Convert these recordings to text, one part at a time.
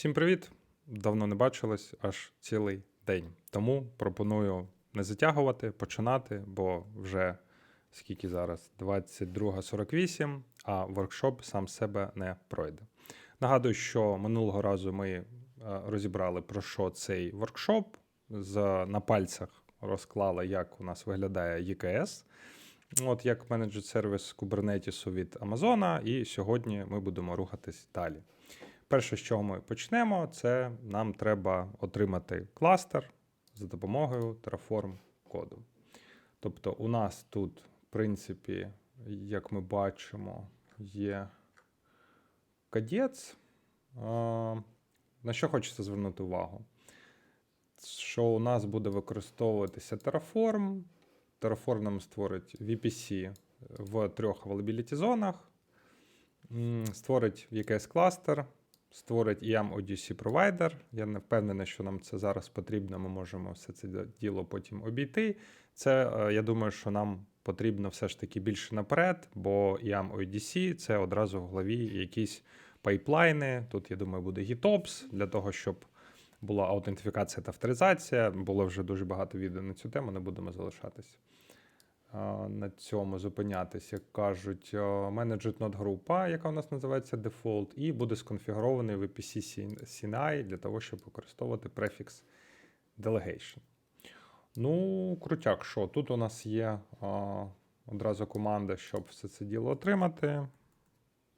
Всім привіт! Давно не бачились аж цілий день. Тому пропоную не затягувати, починати, бо вже скільки зараз 22.48, а воркшоп сам себе не пройде. Нагадую, що минулого разу ми е, розібрали про що цей воркшоп. З, на пальцях розклали, як у нас виглядає EKS. От як менеджер сервіс Kubernetes від Амазона, і сьогодні ми будемо рухатись далі. Перше, з чого ми почнемо, це нам треба отримати кластер за допомогою Terraform коду. Тобто, у нас тут, в принципі, як ми бачимо, є кадець. На що хочеться звернути увагу? Що у нас буде використовуватися Terraform. Terraform нам створить VPC в трьох availability зонах, створить якийсь кластер, створить IAM ODC провайдер. Я не впевнений, що нам це зараз потрібно. Ми можемо все це діло потім обійти. Це е, я думаю, що нам потрібно все ж таки більше наперед, бо IAM ODC це одразу в голові якісь пайплайни. Тут, я думаю, буде GitOps для того, щоб була аутентифікація та авторизація. Було вже дуже багато відео на цю тему, не будемо залишатись на цьому зупинятись, як кажуть, менеджер нод група, яка у нас називається Default, і буде сконфігурований в VPC CNI для того, щоб використовувати префікс Delegation. Ну, крутяк, що тут у нас є а, одразу команда, щоб все це діло отримати.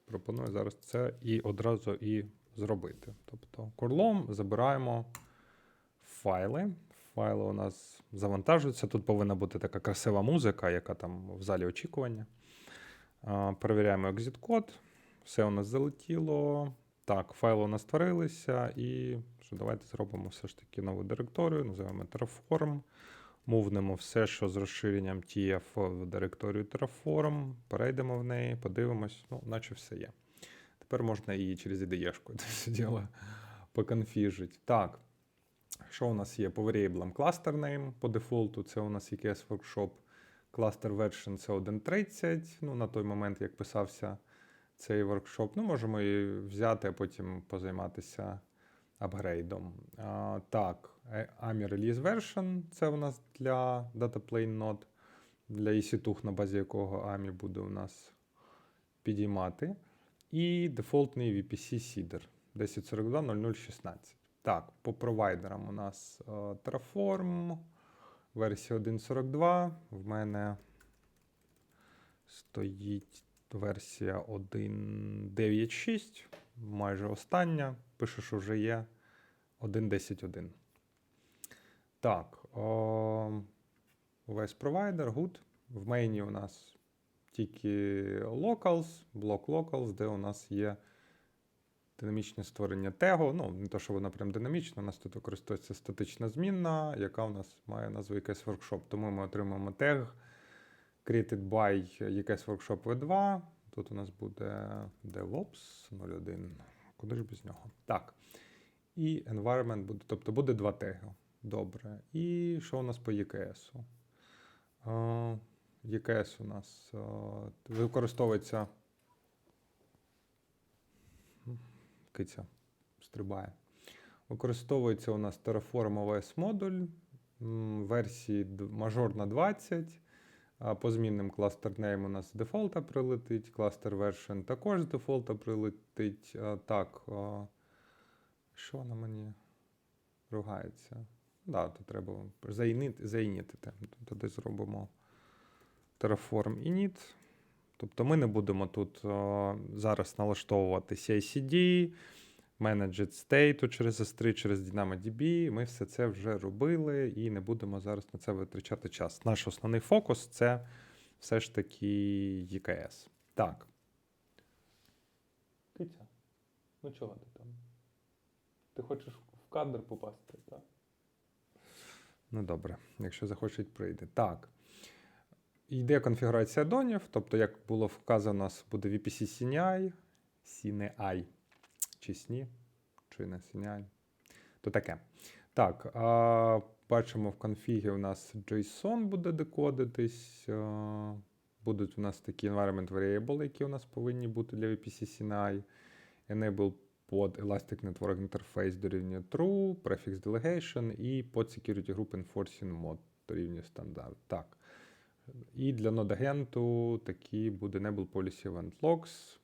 Пропоную зараз це і одразу і зробити. Тобто, курлом забираємо файли. Файли у нас завантажуються. Тут повинна бути така красива музика, яка там в залі очікування. Перевіряємо exit-код. Все у нас залетіло. Так, файли у нас створилися. І що, давайте зробимо все ж таки нову директорію, називаємо Terraform. Мувнемо все, що з розширенням TF в директорію Terraform. Перейдемо в неї, подивимось, ну, наче все є. Тепер можна її через IDE-шку це все діло поконфіжити. Так, що у нас є по variable cluster name по дефолту? Це у нас EKS Workshop. Cluster version це 1.30. Ну, на той момент, як писався цей воркшоп. Ну, можемо її взяти, а потім позайматися апгрейдом. А, Так, AMI Release Version це у нас для Dataplane Node, для EC2, на базі якого AMI буде у нас підіймати. І дефолтний VPC Seeder 1042.0016. Так, по провайдерам у нас е, Terraform, версія 1.42. В мене стоїть версія 1.9.6, майже остання. Пише, що вже є 1.10.1. Так, о, весь провайдер, good. В мейні у нас тільки locals, блок locals, де у нас є динамічне створення тегу. Ну, не то, що вона прям динамічна, у нас тут використовується статична змінна, яка у нас має назву якийсь воркшоп. Тому ми отримаємо тег created by якийсь workshop v2. Тут у нас буде DevOps 01. Куди ж без нього? Так. І environment буде, тобто буде два теги. Добре. І що у нас по EKS? Uh, EKS у нас uh, використовується. Киця стрибає. Використовується у нас Terraform OS модуль версії мажорна 20. По змінним кластер name у нас з дефолта прилетить, кластер version також з дефолта прилетить. Так, що вона мені ругається? Да, то треба заінітити. Тоді зробимо Terraform init. Тобто ми не будемо тут о, зараз налаштовувати CICD, Managed State через S3, через DynamoDB. Ми все це вже робили і не будемо зараз на це витрачати час. Наш основний фокус це все ж таки EKS. Так. Киця, ну чого ти там? Ти хочеш в кадр попасти, так? Ну добре, якщо захочуть, прийде. Так. Йде конфігурація донів, тобто, як було вказано, буде VPC CNI, CNI, чи SNI, чи не CNI, то таке. Так, а, бачимо в конфігі у нас JSON буде декодитись. А, будуть у нас такі environment variable, які у нас повинні бути для VPC CNI. Enable под Elastic Network Interface дорівнює True, Prefix Delegation і под Security Group Enforcing Mode дорівнює стандарт. Так. І для нод-агенту такі буде Enable Policy Event Logs,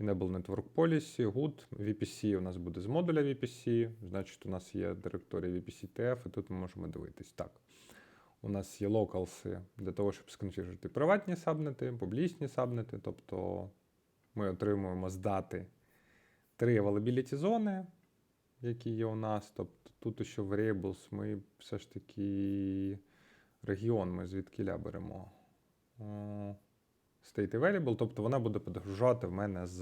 Enable Network Policy, Good. VPC у нас буде з модуля VPC, значить, у нас є директорія VPC TF, і тут ми можемо дивитись. Так. У нас є локалси для того, щоб сконфігурити приватні сабнети, публічні сабнети. Тобто ми отримуємо з дати три availability зони, які є у нас. Тобто тут ще variables ми все ж таки регіон ми звідкиля беремо. State available, тобто вона буде підгружати в мене з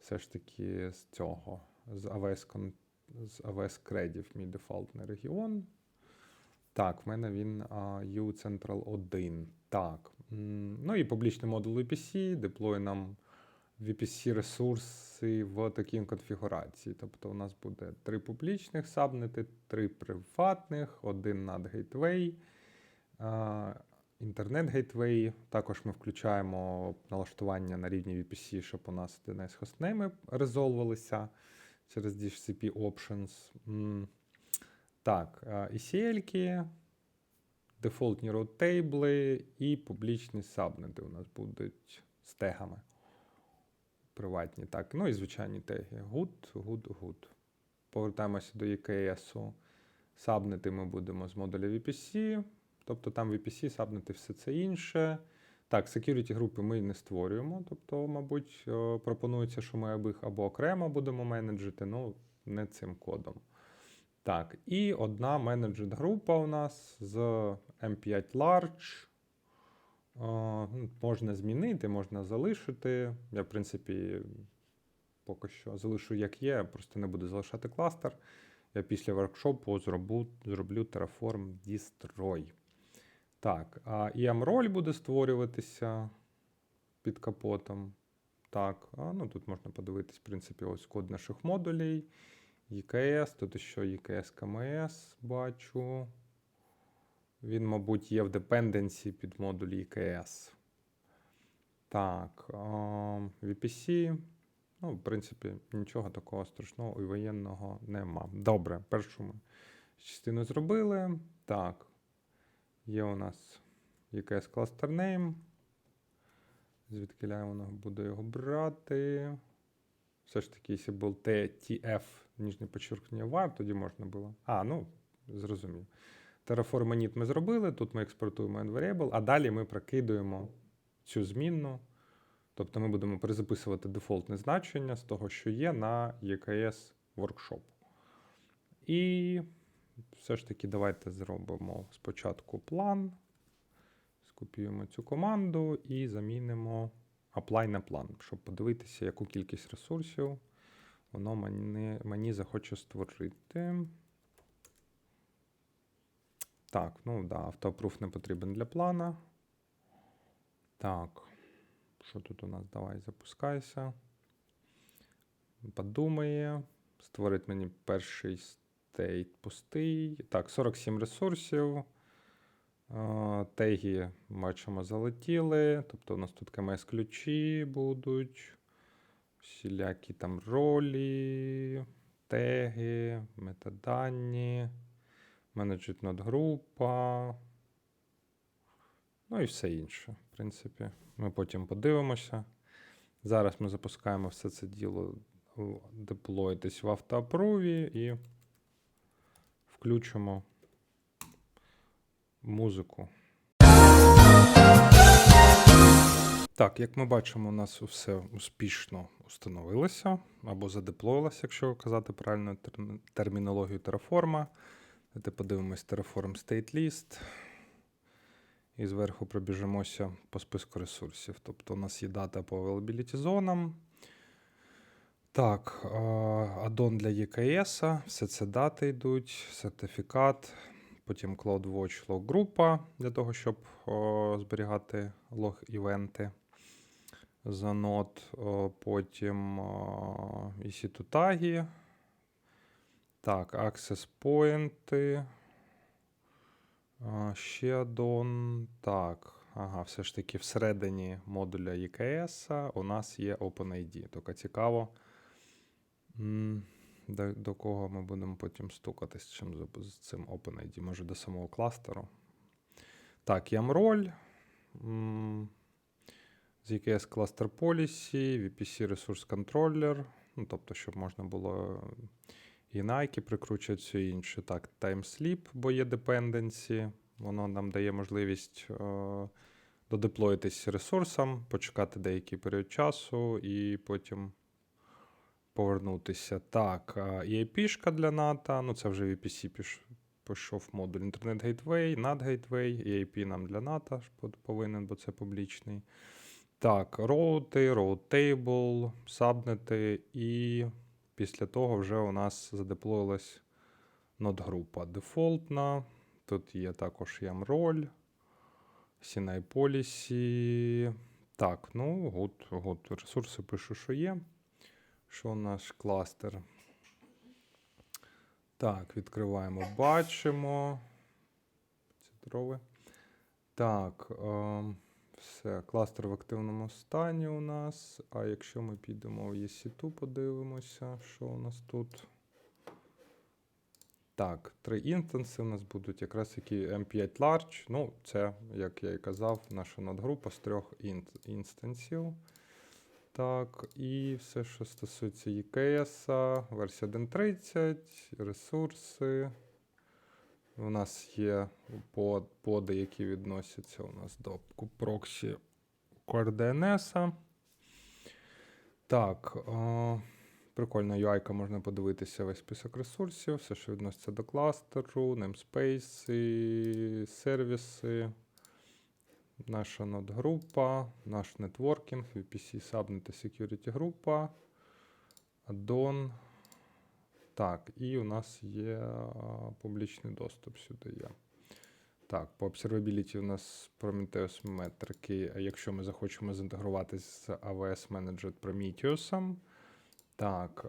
все ж таки з цього, з AWS, з AWS кредів, мій дефолтний регіон. Так, в мене він а, U Central 1. Так. Ну і публічний модуль VPC деплоє нам VPC ресурси в такій конфігурації. Тобто у нас буде три публічних сабнети, три приватних, один над гейтвей, інтернет-гейтвей. Також ми включаємо налаштування на рівні VPC, щоб у нас DNS хостнейми резолвилися через DHCP Options. Так, ECL-ки, дефолтні роутейбли і публічні сабнети у нас будуть з тегами. Приватні, так. Ну і звичайні теги. Good, good, good. Повертаємося до EKS. Сабнети ми будемо з модуля VPC. Тобто там VPC, сабнети, все це інше. Так, security групи ми не створюємо. Тобто, мабуть, е, пропонується, що ми їх або окремо будемо менеджити, ну не цим кодом. Так, і одна менеджер група у нас з M5 Large. Ну, Можна змінити, можна залишити. Я, в принципі, поки що залишу як є, просто не буду залишати кластер. Я після воркшопу зроблю, зроблю Terraform Destroy. Так, а EM роль буде створюватися під капотом. Так, а, ну тут можна подивитись, в принципі, ось код наших модулей. EKS, тут ще EKS KMS бачу. Він, мабуть, є в депенденсі під модуль EKS. Так, VPC. Ну, в принципі, нічого такого страшного і воєнного нема. Добре, першу ми частину зробили. Так. Є у нас EKS Cluster Name. Звідки воно буде його брати? Все ж таки, якщо був TF, нижнє почерпнення var, тоді можна було. А, ну, зрозумів. Terraform ми зробили, тут ми експортуємо envariable, а далі ми прокидуємо цю змінну. Тобто ми будемо перезаписувати дефолтне значення з того, що є на EKS Workshop. І все ж таки давайте зробимо спочатку план. Скопіюємо цю команду і замінимо apply на план, щоб подивитися, яку кількість ресурсів воно мені, мені захоче створити. Так, ну да, автопруф не потрібен для плана. Так, що тут у нас? Давай запускайся. Подумає. Створить мені перший стейт пустий. Так, 47 ресурсів. Теги бачимо залетіли. Тобто у нас тут КМС ключі будуть. Всілякі там ролі, теги, метадані, менеджмент надгрупа. Ну і все інше. В принципі, ми потім подивимося. Зараз ми запускаємо все це діло деплоїтись в автоапруві і включимо музику. Так, як ми бачимо, у нас все успішно установилося або задеплоїлося, якщо казати правильно термінологію Terraform. Давайте подивимось Terraform State List. І зверху пробіжимося по списку ресурсів. Тобто у нас є дата по availability зонам. Так, аддон для EKS, все це дати йдуть, сертифікат, потім CloudWatch лог група для того, щоб зберігати лог-івенти за нод, потім EC2 таги. Так, access point. Ще аддон. Так. Ага, все ж таки всередині модуля EKS у нас є OpenID. Тільки цікаво, До, до кого ми будемо потім стукатись з чим з, цим OpenID? Може до самого кластеру. Так, YAMROLE. м, з EKS Cluster Policy, VPC Resource Controller. Ну, тобто, щоб можна було і Nike прикручувати все інше. Так, TimeSleep, бо є dependency. Воно нам дає можливість е, додеплоїтись ресурсам, почекати деякий період часу і потім повернутися. Так, а, і IP-шка для НАТО. Ну, це вже VPC піш, пішов модуль Internet Gateway, NAT Gateway, і IP нам для НАТО повинен, бо це публічний. Так, роути, table, сабнети, і після того вже у нас задеплоїлась нод-група дефолтна. Тут є також YAMROLE, CNI Policy. Так, ну, гуд, гуд. Ресурси пишу, що є. Що наш кластер? Так, відкриваємо, бачимо. Цитрове. Так, е, все, кластер в активному стані у нас. А якщо ми підемо в EC2, подивимося, що у нас тут. Так, три інстанси у нас будуть якраз які M5 Large. Ну, це, як я і казав, наша надгрупа з трьох інстансів. Так, і все, що стосується EKS, версія 1.30, ресурси. У нас є под, поди, які відносяться у нас до проксі CoreDNS. Так, е, прикольна UI, можна подивитися весь список ресурсів, все, що відноситься до кластеру, namespace, сервіси, наша нод-група, наш нетворкінг, VPC, Subnet та Security група, addon. Так, і у нас є а, публічний доступ сюди є. Так, по observability у нас Prometheus метрики. Якщо ми захочемо зінтегруватися з AWS Managed Prometheus. Так,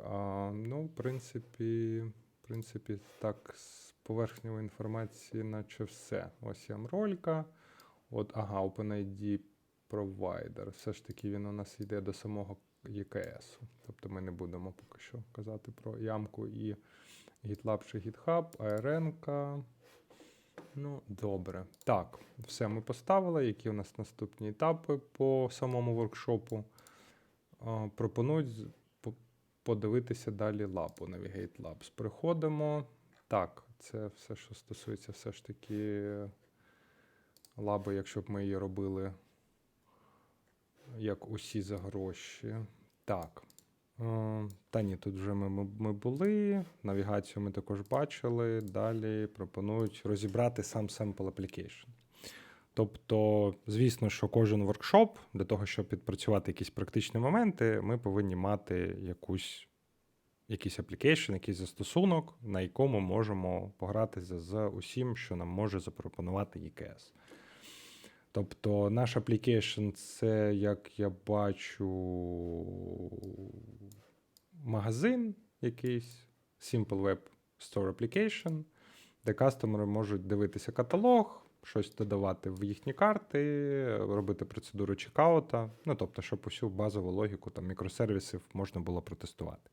ну, в принципі, в принципі, так, з поверхньої інформації, наче все. Ось є ролька. От, ага, OpenID Provider. Все ж таки він у нас йде до самого EKS. Тобто ми не будемо поки що казати про ямку і GitLab чи GitHub, ARN. Ну, добре. Так, все ми поставили. Які у нас наступні етапи по самому воркшопу? Пропонують подивитися далі лабу, Navigate Labs. Переходимо. Так, це все, що стосується все ж таки лаби, якщо б ми її робили як усі за гроші. Так. Е, Та ні, тут вже ми, ми, були. Навігацію ми також бачили. Далі пропонують розібрати сам sample application. Тобто, звісно, що кожен воркшоп для того, щоб відпрацювати якісь практичні моменти, ми повинні мати якусь, якийсь application, якийсь застосунок, на якому можемо погратися з усім, що нам може запропонувати EKS. Тобто наш application це, як я бачу, магазин якийсь, Simple Web Store Application, де кастомери можуть дивитися каталог, щось додавати в їхні карти, робити процедуру чекаута. Ну, тобто, щоб усю базову логіку там, мікросервісів можна було протестувати.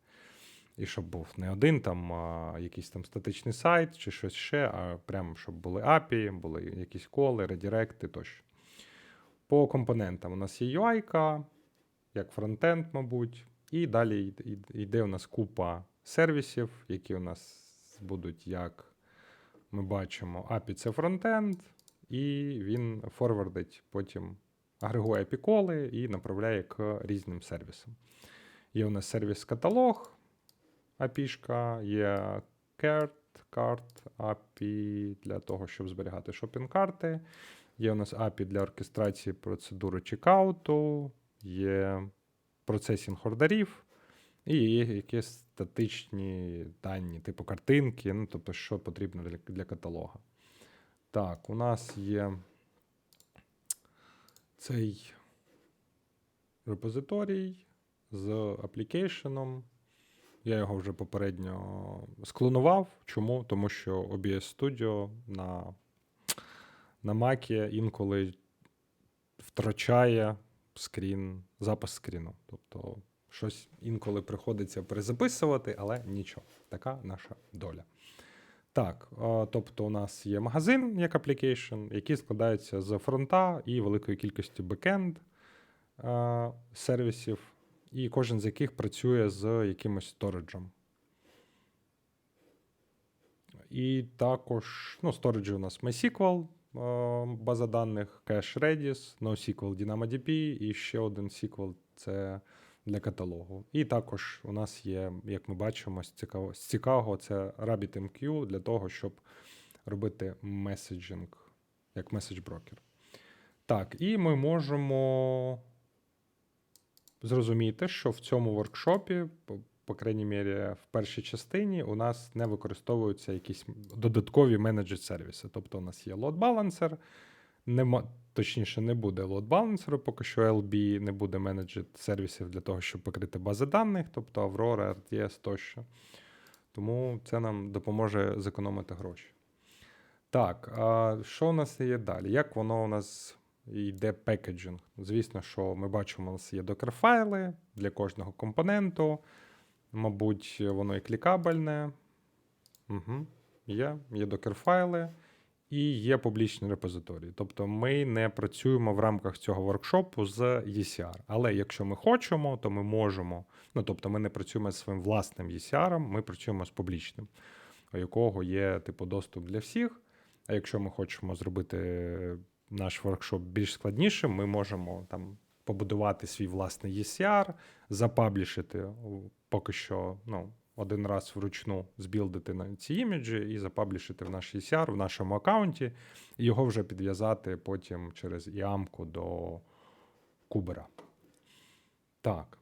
І щоб був не один там а, якийсь там статичний сайт чи щось ще, а прямо щоб були API, були якісь коли, редіректи тощо. По компонентам у нас є UI, як фронтенд, мабуть, і далі йде у нас купа сервісів, які у нас будуть, як ми бачимо, API це фронтенд, і він форвардить потім агрегує API-коли і направляє к різним сервісам. Є у нас сервіс-каталог, API, є CART, карт API для того, щоб зберігати шопінг-карти. Є у нас API для оркестрації процедури чекауту, є процесінг ордерів, і є якісь статичні дані, типу картинки, ну, тобто, що потрібно для, для каталога. Так, у нас є цей репозиторій з аплікейшеном. Я його вже попередньо склонував. Чому? Тому що OBS Studio на, на Mac інколи втрачає скрін, запис скріну. Тобто Щось інколи приходиться перезаписувати, але нічого. Така наша доля. Так, е, тобто у нас є магазин як application, який складається з фронта і великої кількості бекенд е, сервісів, і кожен з яких працює з якимось сториджем. І також, ну, сториджі у нас MySQL, база даних, Cache Redis, NoSQL DynamoDB і ще один SQL це для каталогу. І також у нас є, як ми бачимо, з цікавого це RabbitMQ для того, щоб робити меседжинг, як меседж-брокер. Так, і ми можемо зрозуміти, що в цьому воркшопі, по, крайній мірі, в першій частині у нас не використовуються якісь додаткові менеджер сервіси. Тобто у нас є load balancer, нема, точніше, не буде load balancer, поки що LB не буде менеджер сервісів для того, щоб покрити бази даних, тобто Aurora, RTS тощо. Тому це нам допоможе зекономити гроші. Так, а що у нас є далі? Як воно у нас йде пекеджинг? Звісно, що ми бачимо, у нас є докер-файли для кожного компоненту. Мабуть, воно і клікабельне. Угу. Є, є докер-файли і є публічні репозиторії. Тобто ми не працюємо в рамках цього воркшопу з ECR. Але якщо ми хочемо, то ми можемо. Ну тобто, ми не працюємо з своїм власним ECR, ми працюємо з публічним, у якого є типу доступ для всіх. А якщо ми хочемо зробити наш воркшоп більш складнішим, ми можемо там побудувати свій власний ECR, запаблішити поки що ну, один раз вручну збілдити на ці іміджі і запаблішити в наш ECR в нашому аккаунті, і його вже підв'язати потім через іамку до кубера. Так.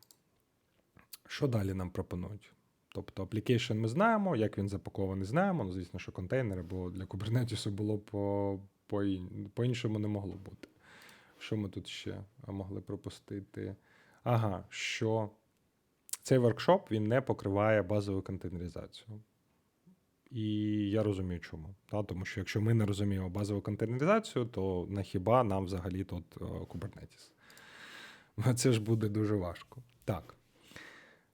Що далі нам пропонують? Тобто application ми знаємо, як він запакований, знаємо. Ну, звісно, що контейнери, бо для Kubernetes було по, по, по-іншому не могло бути. Що ми тут ще могли пропустити? Ага, що цей воркшоп він не покриває базову контейнеризацію. І я розумію, чому. Та? Тому що якщо ми не розуміємо базову контейнеризацію, то на хіба нам взагалі тут е, Kubernetes? Це ж буде дуже важко. Так.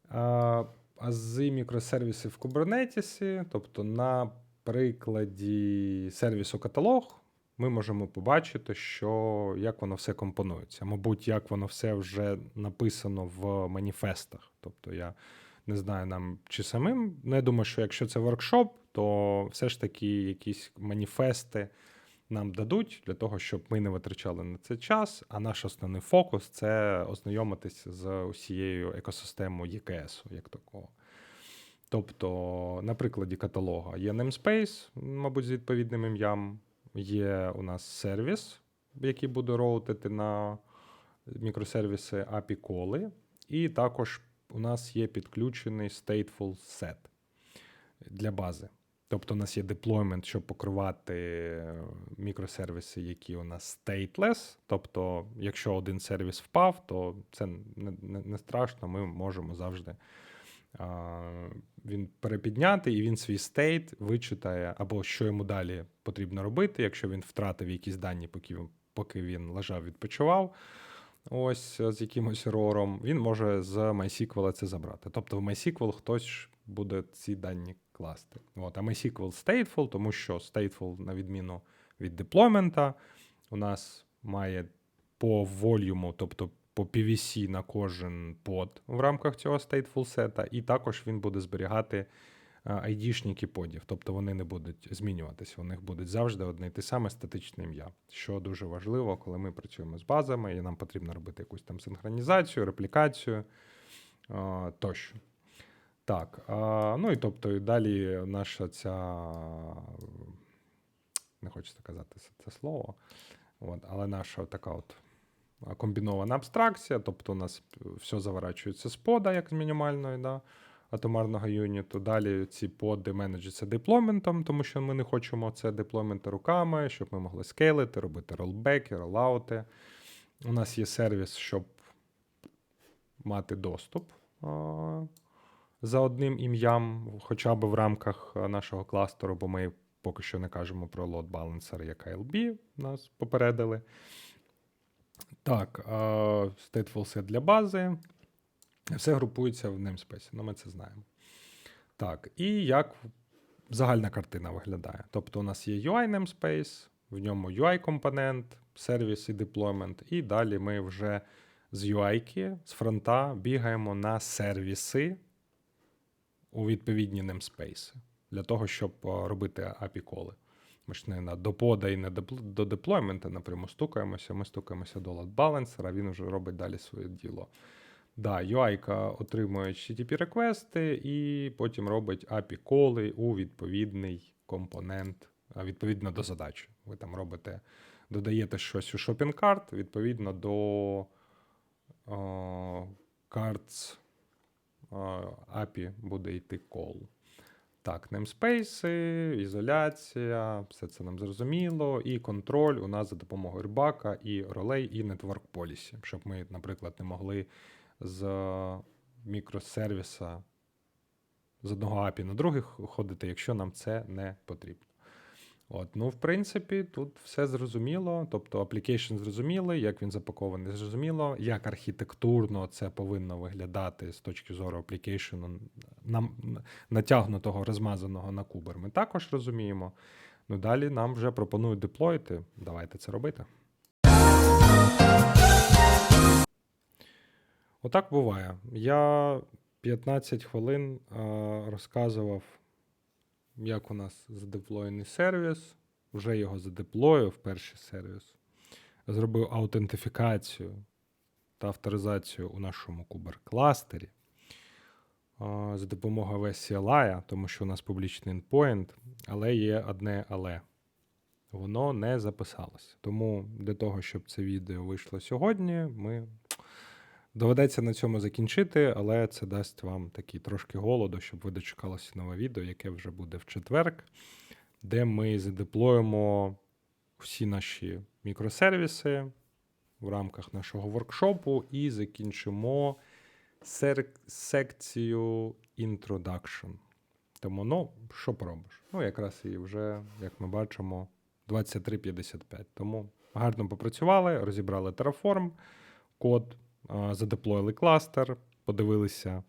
А, а мікросервісів в Kubernetes, тобто на прикладі сервісу каталог, ми можемо побачити, що як воно все компонується. Мабуть, як воно все вже написано в маніфестах. Тобто я не знаю нам чи самим. Ну, я думаю, що якщо це воркшоп, то все ж таки якісь маніфести нам дадуть для того, щоб ми не витрачали на це час. А наш основний фокус це ознайомитись з усією екосистемою EKS, як такого. Тобто, на прикладі каталога є namespace, мабуть, з відповідним ім'ям. Є у нас сервіс, який буде роутити на мікросервіси API коли. І також у нас є підключений stateful set для бази. Тобто у нас є деплоймент, щоб покривати мікросервіси, які у нас stateless. Тобто, якщо один сервіс впав, то це не, страшно, ми можемо завжди він перепідняти, і він свій стейт вичитає, або що йому далі потрібно робити, якщо він втратив якісь дані, поки, він- поки він лежав, відпочивав. Ось з якимось ерором, він може з MySQL це забрати. Тобто в MySQL хтось буде ці дані класти. От, а MySQL stateful, тому що stateful, на відміну від деплоймента, у нас має по волюму, тобто по PVC на кожен под в рамках цього stateful сета, і також він буде зберігати ID-шники подів, тобто вони не будуть змінюватися, у них будуть завжди одне і те саме статичне ім'я, що дуже важливо, коли ми працюємо з базами, і нам потрібно робити якусь там синхронізацію, реплікацію тощо. Так, ну і тобто і далі наша ця, не хочеться казати це, слово, от, але наша така от комбінована абстракція, тобто у нас все заворачується з пода, як з мінімальної, да, атомарного юніту. Далі ці поди менеджуються деплойментом, тому що ми не хочемо це деплойменти руками, щоб ми могли скейлити, робити ролбеки, ролаути. У нас є сервіс, щоб мати доступ за одним ім'ям, хоча б в рамках нашого кластеру, бо ми поки що не кажемо про load balancer, як ALB, нас попередили. Так, stateful set для бази. Все групується в namespace, ну ми це знаємо. Так, і як загальна картина виглядає. Тобто у нас є UI namespace, в ньому UI-компонент, сервіс і деплоймент, і далі ми вже з UI, з фронта бігаємо на сервіси у відповідні namespace для того, щоб робити API-коли. Ми ж не на до пода і не до, деплоймента напряму стукаємося, ми стукаємося до balancer, а він вже робить далі своє діло. Да, UI отримує HTTP реквести і потім робить API-коли у відповідний компонент, відповідно до задачі. Ви там робите, додаєте щось у shopping cart, відповідно до о, cards о, API буде йти call. Так, немспейси, ізоляція, все це нам зрозуміло. І контроль у нас за допомогою рбака, і ролей, і network policy, щоб ми, наприклад, не могли з мікросервіса з одного API на другий ходити, якщо нам це не потрібно. От, ну, в принципі, тут все зрозуміло. Тобто, application зрозумілий, як він запакований, зрозуміло, як архітектурно це повинно виглядати з точки зору нам натягнутого, розмазаного на кубер. Ми також розуміємо. Ну, далі нам вже пропонують деплоїти. Давайте це робити. Отак буває. Я 15 хвилин а, розказував, як у нас задеплоєний сервіс. Вже його задеплоїв, перший сервіс. Зробив аутентифікацію та авторизацію у нашому кубер-кластері за допомогою VCLI, тому що у нас публічний endpoint, але є одне але. Воно не записалось. Тому для того, щоб це відео вийшло сьогодні, ми Доведеться на цьому закінчити, але це дасть вам такий трошки голоду, щоб ви дочекалися нове відео, яке вже буде в четверг, де ми задеплоїмо всі наші мікросервіси в рамках нашого воркшопу і закінчимо сер- секцію Introduction. Тому, ну, що поробиш? Ну, якраз і вже, як ми бачимо, 23.55. Тому гарно попрацювали, розібрали Terraform, код задеплоїли кластер, подивилися,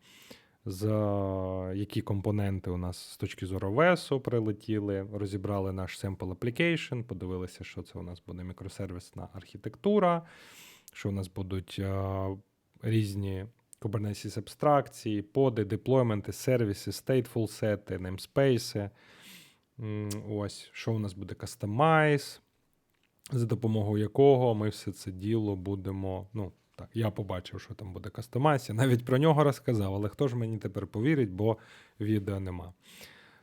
за які компоненти у нас з точки зору VS прилетіли, розібрали наш sample application, подивилися, що це у нас буде мікросервісна архітектура, що у нас будуть різні Kubernetes абстракції, поди, деплойменти, сервіси, stateful сети, namespace. Ось, що у нас буде Customize, за допомогою якого ми все це діло будемо. ну, так, я побачив, що там буде Customize, я навіть про нього розказав, але хто ж мені тепер повірить, бо відео нема.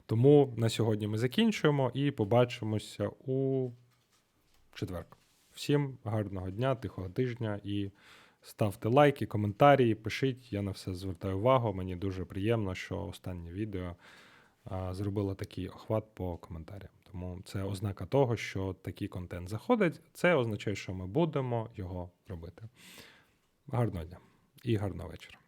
Тому на сьогодні ми закінчуємо і побачимося у четвер. Всім гарного дня, тихого тижня і ставте лайки, коментарі, пишіть. Я на все звертаю увагу. Мені дуже приємно, що останнє відео а, зробило такий охват по коментарям. Тому це ознака того, що такий контент заходить. Це означає, що ми будемо його робити. Гарного дня і гарного вечора.